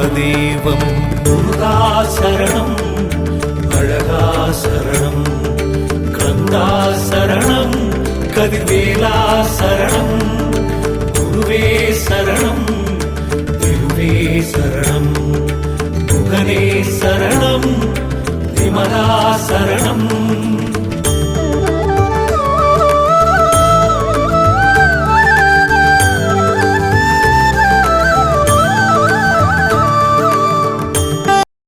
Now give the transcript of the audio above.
മഹാദേവം ശരണം അഴകാ ശരണം കതിവേലാശരണം ഗുരുവേ ശരണം തിരുവേ ശരണം മുഖനേ ശരണം വിമലാശരണം